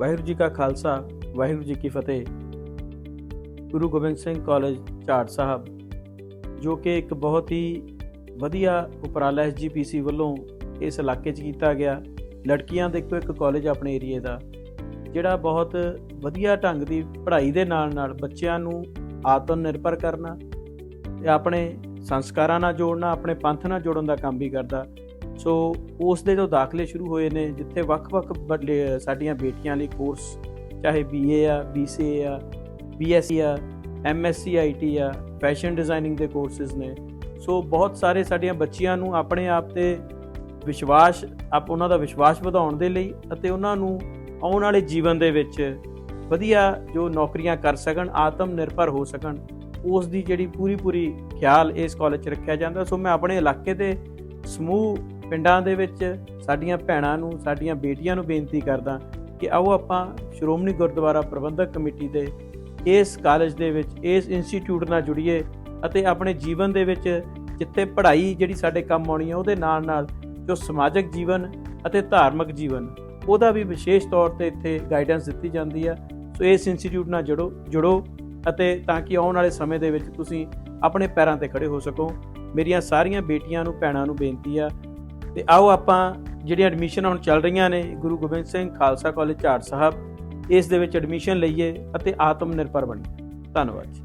ਵਾਹਿਗੁਰੂ ਜੀ ਕਾ ਖਾਲਸਾ, ਵਾਹਿਗੁਰੂ ਜੀ ਕੀ ਫਤਿਹ। ਗੁਰੂ ਗੋਬਿੰਦ ਸਿੰਘ ਕਾਲਜ, ਝਾੜ ਸਾਹਿਬ, ਜੋ ਕਿ ਇੱਕ ਬਹੁਤ ਹੀ ਵਧੀਆ ਉਪਰਾਲਾ ਐਸਜੀਪੀਸੀ ਵੱਲੋਂ ਇਸ ਇਲਾਕੇ 'ਚ ਕੀਤਾ ਗਿਆ। ਲੜਕੀਆਂ ਦੇ ਇੱਕੋ ਇੱਕ ਕਾਲਜ ਆਪਣੇ ਏਰੀਏ ਦਾ, ਜਿਹੜਾ ਬਹੁਤ ਵਧੀਆ ਢੰਗ ਦੀ ਪੜ੍ਹਾਈ ਦੇ ਨਾਲ ਨਾਲ ਬੱਚਿਆਂ ਨੂੰ ਆਤਮ ਨਿਰਭਰ ਕਰਨਾ ਤੇ ਆਪਣੇ ਸੰਸਕਾਰਾਂ ਨਾਲ ਜੋੜਨਾ, ਆਪਣੇ ਪੰਥ ਨਾਲ ਜੋੜਨ ਦਾ ਕੰਮ ਵੀ ਕਰਦਾ। ਸੋ ਉਸ ਦੇ ਜੋ ਦਾਖਲੇ ਸ਼ੁਰੂ ਹੋਏ ਨੇ, ਜਿੱਥੇ ਵੱਖ-ਵੱਖ ਬਦਲੇ- ਸਾਡੀਆਂ ਬੇਟੀਆਂ ਲਈ ਕੋਰਸ ਚਾਹੇ ਬੀਏ ਆ ਬੀਸੀਏ ਆ ਬੀਐਸਸੀ ਆ ਐਮਐਸਸੀ ਆਈਟੀ ਆ ਫੈਸ਼ਨ ਡਿਜ਼ਾਈਨਿੰਗ ਦੇ ਕੋਰਸਸ ਨੇ। ਸੋ ਬਹੁਤ ਸਾਰੇ ਸਾਡੀਆਂ ਬੱਚੀਆਂ ਨੂੰ ਆਪਣੇ ਆਪ ਤੇ ਵਿਸ਼ਵਾਸ, ਆਪ ਉਹਨਾਂ ਦਾ ਵਿਸ਼ਵਾਸ ਵਧਾਉਣ ਦੇ ਲਈ ਅਤੇ ਉਹਨਾਂ ਨੂੰ ਆਉਣ ਵਾਲੇ ਜੀਵਨ ਦੇ ਵਿੱਚ ਵਧੀਆ ਜੋ ਨੌਕਰੀਆਂ ਕਰ ਸਕਣ ਆਤਮ ਨਿਰਭਰ ਹੋ ਸਕਣ ਉਸ ਦੀ ਜਿਹੜੀ ਪੂਰੀ ਪੂਰੀ ਖਿਆਲ ਇਸ ਕਾਲਜ 'ਚ ਰੱਖਿਆ ਜਾਂਦਾ। ਸੋ ਮੈਂ ਆਪਣੇ ਇਲਾਕੇ ਦੇ ਸਮੂਹ ਪਿੰਡਾਂ ਦੇ ਵਿੱਚ ਸਾਡੀਆਂ ਭੈਣਾਂ ਨੂੰ, ਸਾਡੀਆਂ ਬੇਟੀਆਂ ਨੂੰ ਬੇਨਤੀ ਕਰਦਾ ਕਿ ਆਓ ਆਪਾਂ ਸ਼੍ਰੋਮਣੀ ਗੁਰਦੁਆਰਾ ਪ੍ਰਬੰਧਕ ਕਮੇਟੀ ਦੇ ਇਸ ਕਾਲਜ ਦੇ ਵਿੱਚ, ਇਸ ਇੰਸਟੀਚਿਊਟ ਨਾਲ ਜੁੜੀਏ ਅਤੇ ਆਪਣੇ ਜੀਵਨ ਦੇ ਵਿੱਚ ਜਿੱਥੇ ਪੜ੍ਹਾਈ ਜਿਹੜੀ ਸਾਡੇ ਕੰਮ ਆਉਣੀ ਹੈ ਉਹਦੇ ਨਾਲ ਨਾਲ ਜੋ ਸਮਾਜਿਕ ਜੀਵਨ ਅਤੇ ਧਾਰਮਿਕ ਜੀਵਨ, ਉਹਦਾ ਵੀ ਵਿਸ਼ੇਸ਼ ਤੌਰ ਤੇ ਇੱਥੇ ਗਾਈਡੈਂਸ ਦਿੱਤੀ ਜਾਂਦੀ ਹੈ ਸੋ ਇਸ ਇੰਸਟੀਚਿਊਟ ਨਾਲ ਜੁੜੋ ਜੁੜੋ ਅਤੇ ਤਾਂ ਕਿ ਆਉਣ ਵਾਲੇ ਸਮੇਂ ਦੇ ਵਿੱਚ ਤੁਸੀਂ ਆਪਣੇ ਪੈਰਾਂ ਤੇ ਖੜੇ ਹੋ ਸਕੋ। ਮੇਰੀਆਂ ਸਾਰੀਆਂ ਬੇਟੀਆਂ ਨੂੰ, ਭੈਣਾਂ ਨੂੰ ਬੇਨਤੀ ਆ ਤੇ ਆਓ ਆਪਾਂ ਜਿਹੜੀਆਂ ਐਡਮਿਸ਼ਨ ਹੁਣ ਚੱਲ ਰਹੀਆਂ ਨੇ, ਗੁਰੂ ਗੋਬਿੰਦ ਸਿੰਘ ਖਾਲਸਾ ਕਾਲਜ ਝਾੜ ਸਾਹਿਬ, ਇਸ ਦੇ ਵਿੱਚ ਐਡਮਿਸ਼ਨ ਲਈਏ ਅਤੇ ਆਤਮ ਨਿਰਭਰ ਬਣੀਏ। ਧੰਨਵਾਦ ਜੀ।